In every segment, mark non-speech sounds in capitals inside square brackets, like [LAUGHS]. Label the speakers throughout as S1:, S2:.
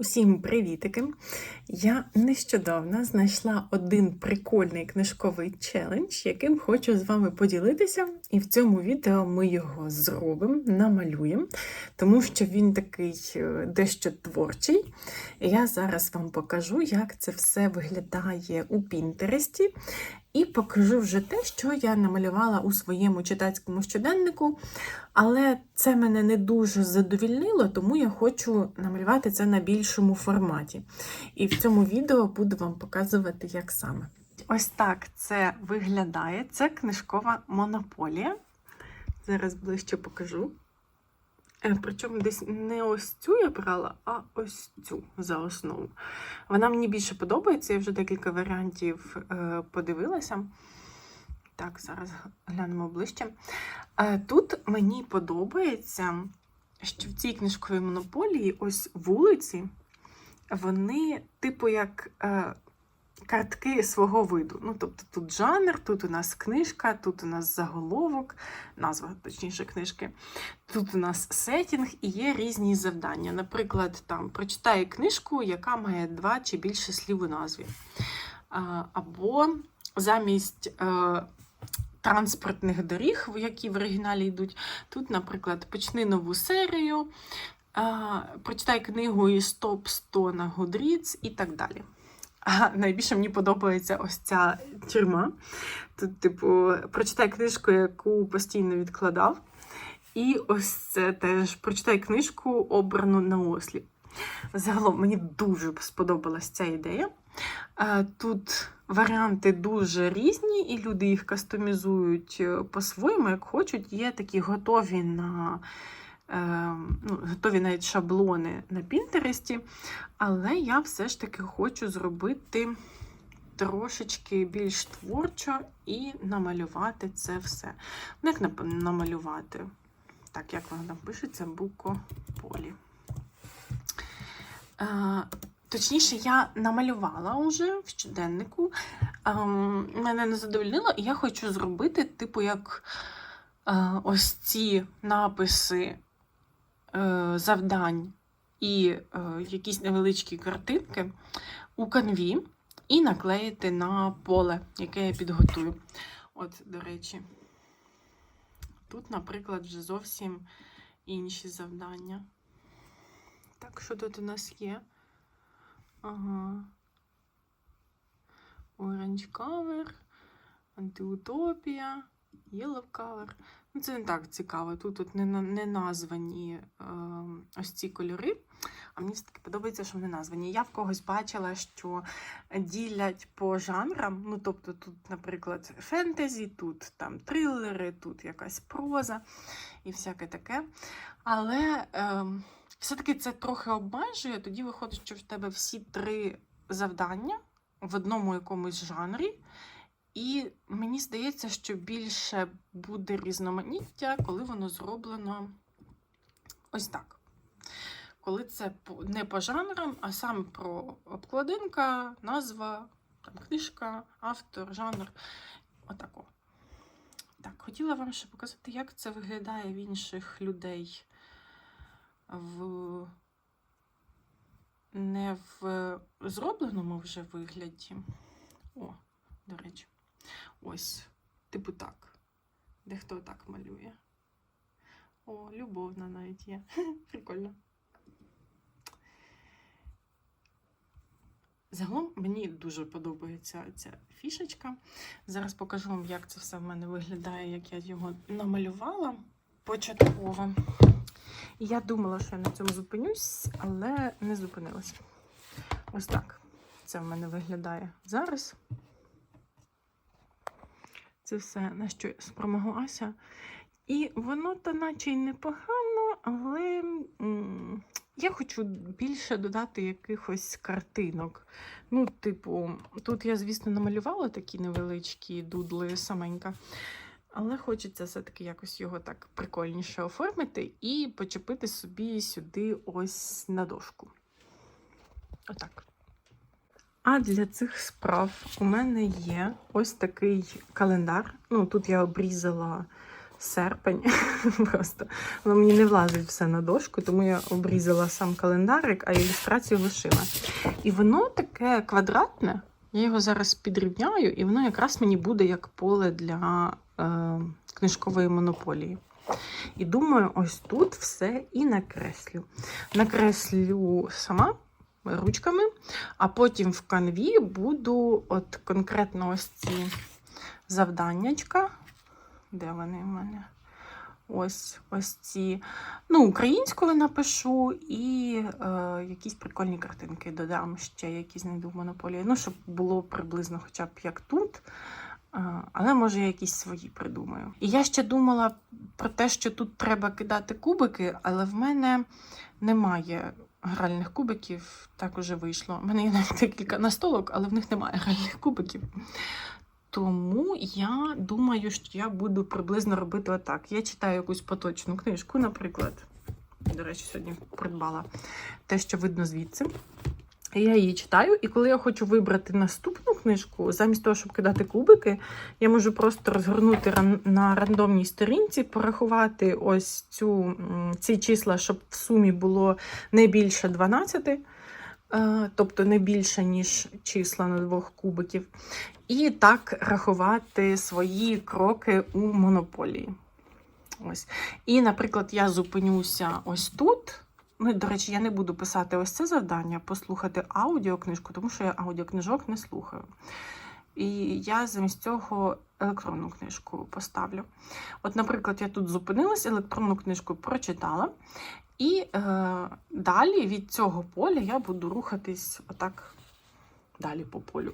S1: Усім привітики! Я нещодавно знайшла один прикольний книжковий челендж, яким хочу з вами поділитися. І в цьому відео ми його зробимо, намалюємо, тому що він такий е, дещо творчий. Я зараз вам покажу, як це все виглядає у Пінтересті. І покажу вже те, що я намалювала у своєму читацькому щоденнику. Але це мене не дуже задовільнило, тому я хочу намалювати це на більшому форматі. І в цьому відео буду вам показувати, як саме. Ось так це виглядає. Це книжкова монополія. Зараз ближче покажу. Е, Причому десь не ось цю я брала, а ось цю за основу. Вона мені більше подобається, я вже декілька варіантів е, подивилася. Так, зараз глянемо ближче. Е, Тут мені подобається, що в цій книжковій монополії ось вулиці, вони, типу, як картки свого виду. Ну, тобто тут жанр, тут у нас книжка, тут у нас заголовок, назва, точніше, книжки. Тут у нас сетінг і є різні завдання. Наприклад, там прочитай книжку, яка має два чи більше слів у назві. Або замість. е, Транспортних доріг, які в оригіналі йдуть. Тут, наприклад, почни нову серію, прочитай книгу із топ 100 на Goodreads і так далі. А найбільше мені подобається ось ця тюрма. Тут, типу, прочитай книжку, яку постійно відкладав. І ось це теж прочитай книжку, обрану на осліп. Загалом мені дуже сподобалась ця ідея. Е, Тут варіанти дуже різні, і люди їх кастомізують е, по-своєму, як хочуть. Є такі готові на ну, готові навіть шаблони на Пінтересті, але я все ж таки хочу зробити трошечки більш творчо і намалювати це все. Ну, Як намалювати? Так, як воно там пишеться, букополі. Е, Точніше, я намалювала вже в щоденнику. Ем, мене не задовольнило, і я хочу зробити, типу, як е, ось ці написи завдань і е, якісь невеличкі картинки у канві і наклеїти на поле, яке я підготую. От, до речі, тут, наприклад, вже зовсім інші завдання. Так, що тут у нас є? Ага. Orange Cover, Антиутопія, Yellow Cover. Ну, це не так цікаво. Тут, тут не, не названі е, ось ці кольори. А мені все-таки подобається, що вони названі. Я в когось бачила, що ділять по жанрам. Ну, тобто, тут, наприклад, фентезі, тут там трилери, тут якась проза і всяке таке. Але. Е, все-таки це трохи обмежує, тоді виходить, що в тебе всі три завдання в одному якомусь жанрі. І мені здається, що більше буде різноманіття, коли воно зроблено ось так. Коли це не по жанрам, а саме про обкладинка, назва, там, книжка, автор, жанр. Отако. Так, хотіла вам ще показати, як це виглядає в інших людей в не в зробленому вже вигляді. О, до речі, ось, типу так. Дехто так малює. О, любовна навіть є. [LAUGHS] Прикольно. Загалом мені дуже подобається ця фішечка. Зараз покажу вам, як це все в мене виглядає, як я його намалювала початково. Я думала, що я на цьому зупинюсь, але не зупинилась. Ось так. Це в мене виглядає зараз. Це все, на що я спромоглася. І воно то наче й непогано, але м, я хочу більше додати якихось картинок. Ну, типу, тут я, звісно, намалювала такі невеличкі дудли саменька. Але хочеться все-таки якось його так прикольніше оформити і почепити собі сюди ось на дошку. Отак. А для цих справ у мене є ось такий календар. Ну, тут я обрізала серпень. [LAUGHS] Просто воно мені не влазить все на дошку, тому я обрізала сам календарик, а ілюстрацію лишила. І воно таке квадратне. Я його зараз підрівняю, і воно якраз мені буде як поле для е, книжкової монополії. І думаю, ось тут все і накреслю. Накреслю сама ручками, а потім в канві буду от конкретно ось ці завданнячка. Де вони в мене? Ось ось ці. Ну, українською напишу і е, якісь прикольні картинки додам ще, які знайду в монополії. Ну, щоб було приблизно хоча б як тут. Е, але може я якісь свої придумаю. І я ще думала про те, що тут треба кидати кубики, але в мене немає гральних кубиків. Так уже вийшло. У мене є навіть декілька настолок, але в них немає гральних кубиків. Тому я думаю, що я буду приблизно робити отак. Я читаю якусь поточну книжку, наприклад. До речі, сьогодні придбала те, що видно звідси. Я її читаю, і коли я хочу вибрати наступну книжку, замість того, щоб кидати кубики, я можу просто розгорнути на рандомній сторінці, порахувати ось цю, ці числа, щоб в сумі було не більше 12, е, тобто не більше, ніж числа на двох кубиків. І так рахувати свої кроки у монополії. Ось. І, наприклад, я зупинюся ось тут. Ну, до речі, я не буду писати ось це завдання, послухати аудіокнижку, тому що я аудіокнижок не слухаю. І я замість цього електронну книжку поставлю. От, наприклад, я тут зупинилась, електронну книжку прочитала, і е, далі від цього поля я буду рухатись отак далі по полю.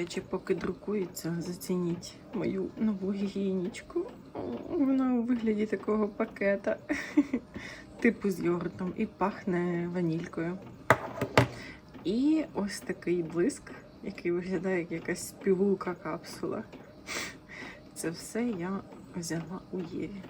S1: Речі, поки друкується, зацініть мою нову гігієнічку. Вона у вигляді такого пакета, [LAUGHS] типу з йогуртом, і пахне ванількою. І ось такий блиск, який виглядає як якась співулка капсула. [LAUGHS] Це все я взяла у Єві.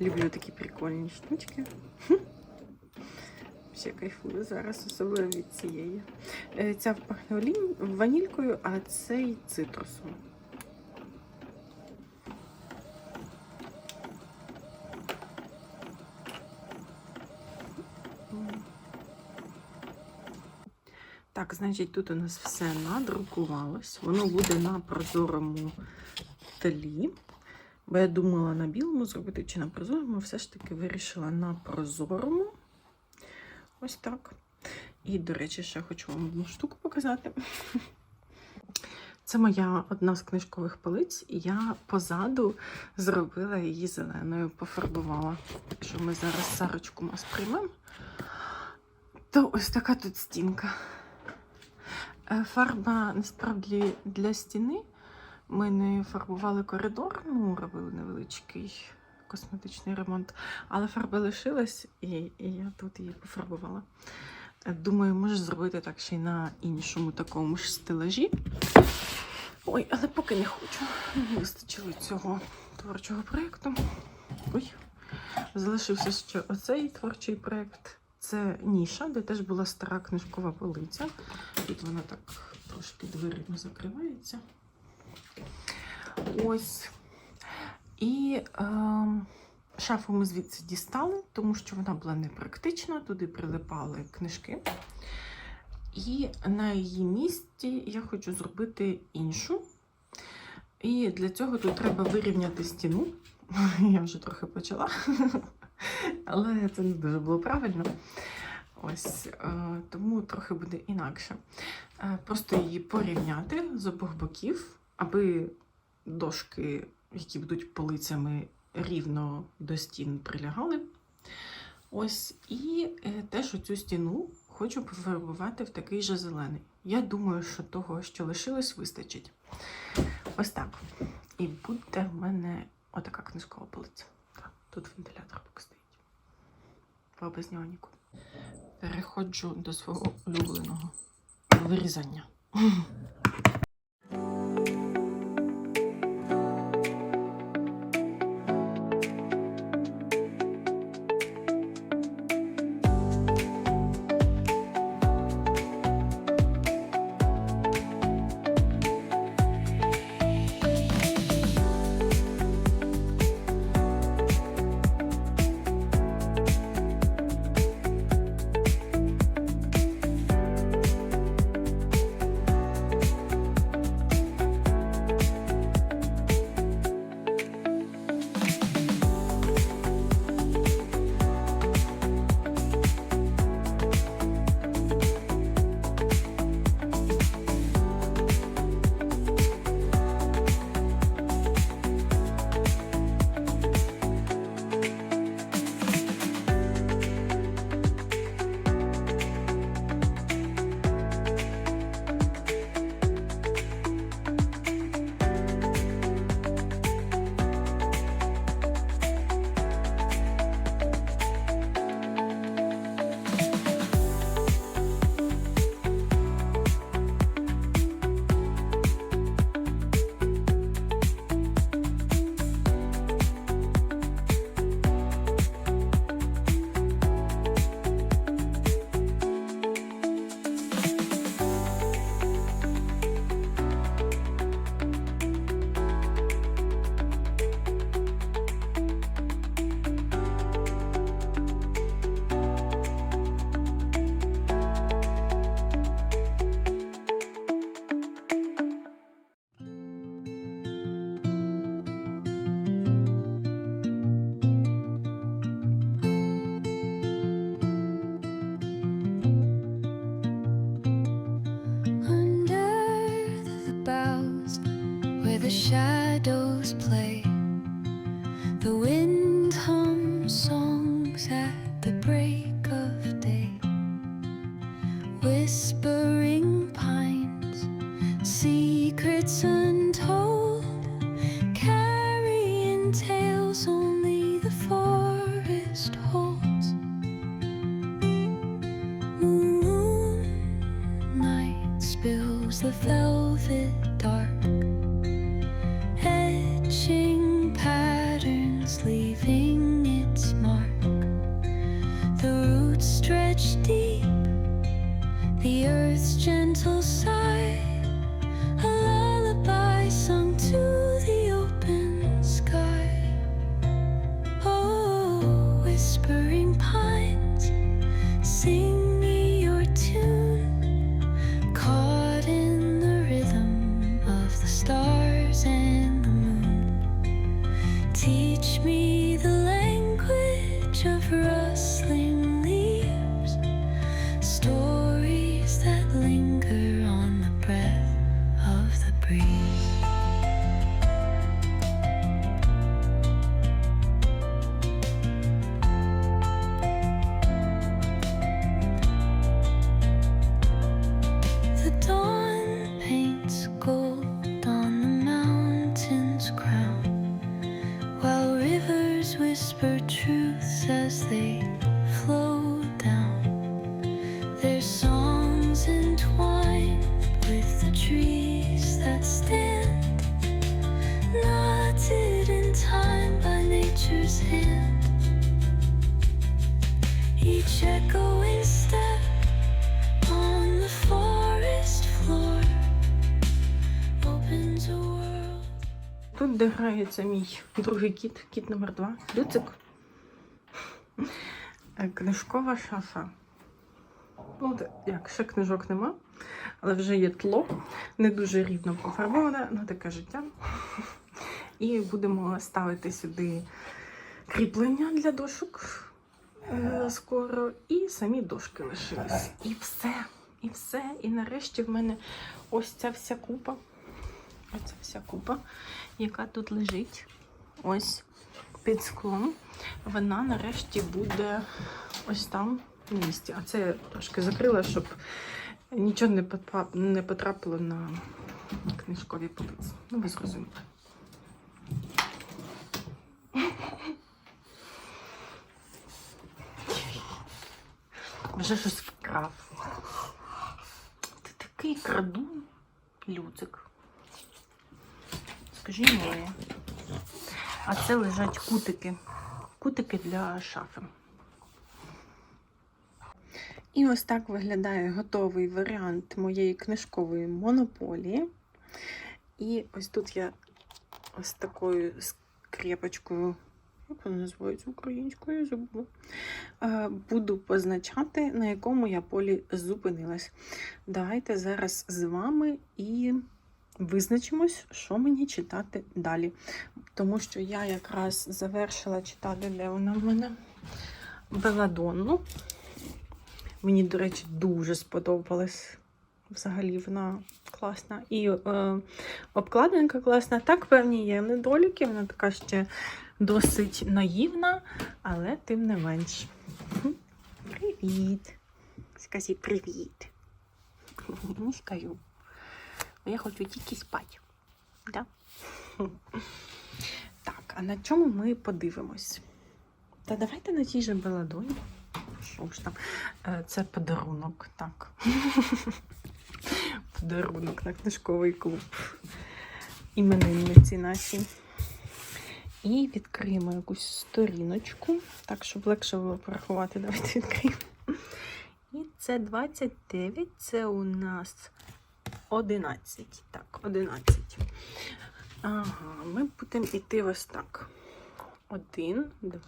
S1: Люблю такі прикольні штучки. Ще кайфую зараз, особливо від цієї. Е, Ця пахне ванількою, а цей цитрусом. Так, значить, тут у нас все надрукувалось. Воно буде на прозорому тлі. Бо я думала на білому зробити чи на прозорому, все ж таки вирішила на прозорому. Ось так. І, до речі, ще хочу вам одну штуку показати. Це моя одна з книжкових полиць, і я позаду зробила її зеленою, пофарбувала. Якщо ми зараз Сарочку нас приймемо, то ось така тут стінка. Е, Фарба насправді для стіни. Ми не фарбували коридор, ну, робили невеличкий косметичний ремонт, але фарба лишилась, і, і я тут її пофарбувала. Думаю, можу зробити так ще й на іншому такому ж стелажі. Ой, але поки не хочу. Не вистачило цього творчого проєкту. Ой, залишився ще оцей творчий проєкт. Це ніша, де теж була стара книжкова полиця. Тут вона так трошки дверима закривається. Ось. І е, шафу ми звідси дістали, тому що вона була непрактична, туди прилипали книжки. І на її місці я хочу зробити іншу. І для цього тут треба вирівняти стіну. [LAUGHS] Я вже трохи почала, [LAUGHS] але це не дуже було правильно. Ось е, тому трохи буде інакше. Е, Просто її порівняти з обох боків, аби дошки, які будуть полицями, рівно до стін прилягали. Ось, і е, теж оцю стіну хочу пофарбувати в такий же зелений. Я думаю, що того, що лишилось, вистачить. Ось так. І буде в мене отака книжкова полиця. Тут вентилятор поки стоїть. Бо без нього нікуди. Переходжу до свого улюбленого вирізання.
S2: Whispering pines, secrets whisper truths as they flow down. Their songs entwined with the trees that stand, knotted in time by nature's hand. Each echoing
S1: де грається мій другий кіт, кіт номер два, Люцик. Е, Книжкова шафа. Ну, як, ще книжок нема, але вже є тло, не дуже рівно пофарбоване, ну таке життя. І будемо ставити сюди кріплення для дошок е, скоро, і самі дошки лишились. І все, і все. І нарешті в мене ось ця вся купа. Оця вся купа, яка тут лежить. Ось під склом. Вона нарешті буде ось там на місці. А це я трошки закрила, щоб нічого не потрап- не потрапило на книжкові полиці. Ну, ви зрозуміли. Вже щось вкрав. Ти такий крадун, Люцик. Скажи мені. А це лежать кутики. Кутики для шафи. І ось так виглядає готовий варіант моєї книжкової монополії. І ось тут я ось такою скрепочкою, як вона називається українською, забула, е, буду позначати, на якому я полі зупинилась. Давайте зараз з вами і визначимось, що мені читати далі. Тому що я якраз завершила читати, де вона в мене Беладонну. Мені, до речі, дуже сподобалась. Взагалі вона класна. І е, обкладинка класна. Так, певні є недоліки, вона така ще досить наївна, але тим не менш. Привіт. Скажи привіт. Скажу. Я хочу тільки спати. Да? [LAUGHS] Так, а на чому ми подивимось? Та давайте на тій же Беладоні. Що ж там? Е, Це подарунок, так. [LAUGHS] Подарунок на книжковий клуб. Іменинниці наші. І відкриємо якусь сторіночку, так, щоб легше було порахувати. Давайте відкриємо. І це 29, це у нас 11. Так, 11. Ага, ми будемо йти ось так. 1, 2,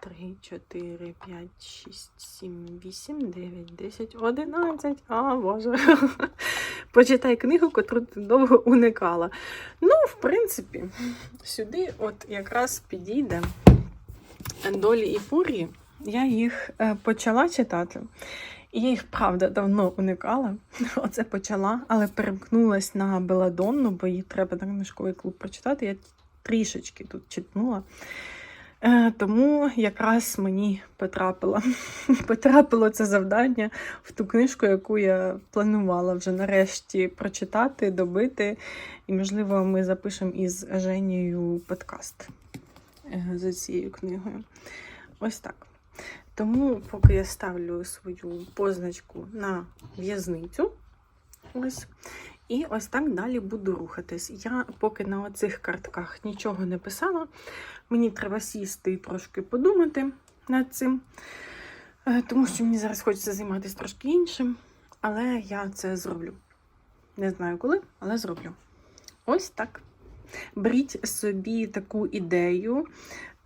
S1: 3, 4, 5, 6, 7, 8, 9, 10, 11. А, Боже. [LAUGHS] Почитай книгу, котру ти довго уникала. Ну, в принципі, сюди от якраз підійде долі і фурії. Я їх е, почала читати. Я їх, правда, давно уникала. [LAUGHS] Оце почала, але перемкнулась на Беладонну, бо їй треба на книжковий клуб прочитати. Я трішечки тут читнула. Е, Тому якраз мені потрапило, [LAUGHS] потрапило це завдання в ту книжку, яку я планувала вже нарешті прочитати, добити. І, можливо, ми запишемо із Женією подкаст е, за цією книгою. Ось так. Тому, поки я ставлю свою позначку на в'язницю, ось. І ось так далі буду рухатись. Я поки на оцих картках нічого не писала. Мені треба сісти і трошки подумати над цим, е, тому що мені зараз хочеться займатися трошки іншим, але я це зроблю. Не знаю коли, але зроблю. Ось так. Беріть собі таку ідею.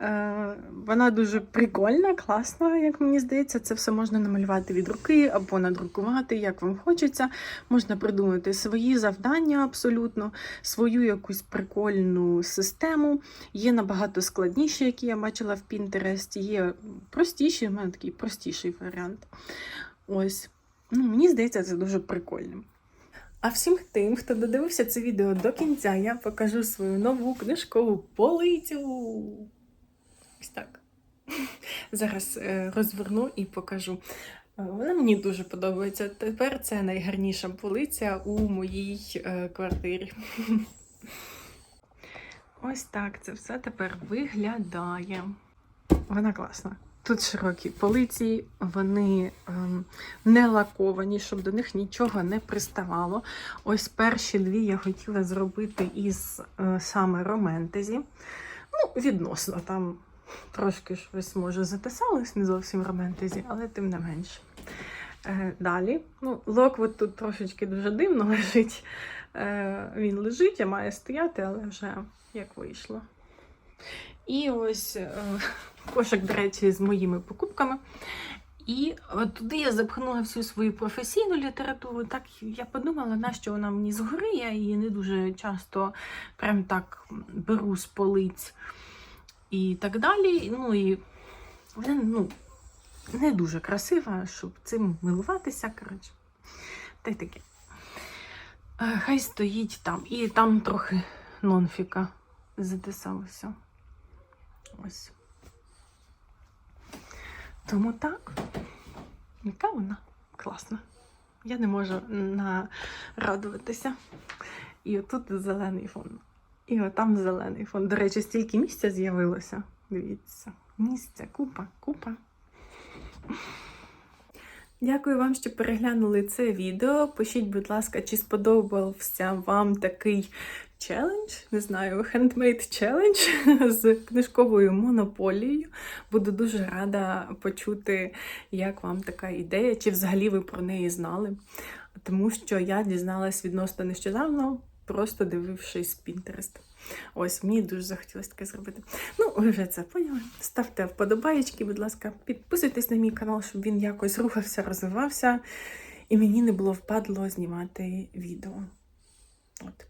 S1: Е, Вона дуже прикольна, класна, як мені здається. Це все можна намалювати від руки або надрукувати, як вам хочеться. Можна придумати свої завдання абсолютно, свою якусь прикольну систему. Є набагато складніші, які я бачила в Pinterest, є простіші, в мене такий простіший варіант. Ось. Ну, мені здається, це дуже прикольним. А всім тим, хто додивився це відео до кінця, я покажу свою нову книжкову полицю. Ось так. [LAUGHS] Зараз е, розверну і покажу. Е, Вона мені дуже подобається. Тепер це найгарніша полиця у моїй е, квартирі. [LAUGHS] Ось так це все тепер виглядає. Вона класна. Тут широкі полиці, вони ем, не лаковані, щоб до них нічого не приставало. Ось перші дві я хотіла зробити із е, саме роментезі. Ну, відносно, там трошки щось може затисалось, не зовсім роментезі, але тим не менше. Е, далі. Ну, Локвуд тут трошечки дуже дивно [LAUGHS] лежить. Е, він лежить, а має стояти, але вже як вийшло. І ось е, кошик, до речі, з моїми покупками. І от туди я запхнула всю свою професійну літературу. Так я подумала, нащо вона мені згори, я її не дуже часто прям так беру з полиць і так далі. Ну і вона ну, не дуже красива, щоб цим милуватися. Коротше. Та й таке. Е, Хай стоїть там. І там трохи нонфіка затисалося. Ось. Тому так. Яка вона класна. Я не можу нарадуватися. І отут зелений фон. І отам зелений фон. До речі, стільки місця з'явилося. Дивіться. Місця, купа, купа. Дякую вам, що переглянули це відео. Пишіть, будь ласка, чи сподобався вам такий челендж, не знаю, хендмейд челендж [LAUGHS] з книжковою монополією. Буду дуже рада почути, як вам така ідея, чи взагалі ви про неї знали. Тому що я дізналась відносно нещодавно, просто дивившись Пінтерест. Ось мені дуже захотілося таке зробити. Ну, ви вже це поняли. Ставте вподобаєчки, будь ласка, підписуйтесь на мій канал, щоб він якось рухався, розвивався, і мені не було впадло знімати відео. От.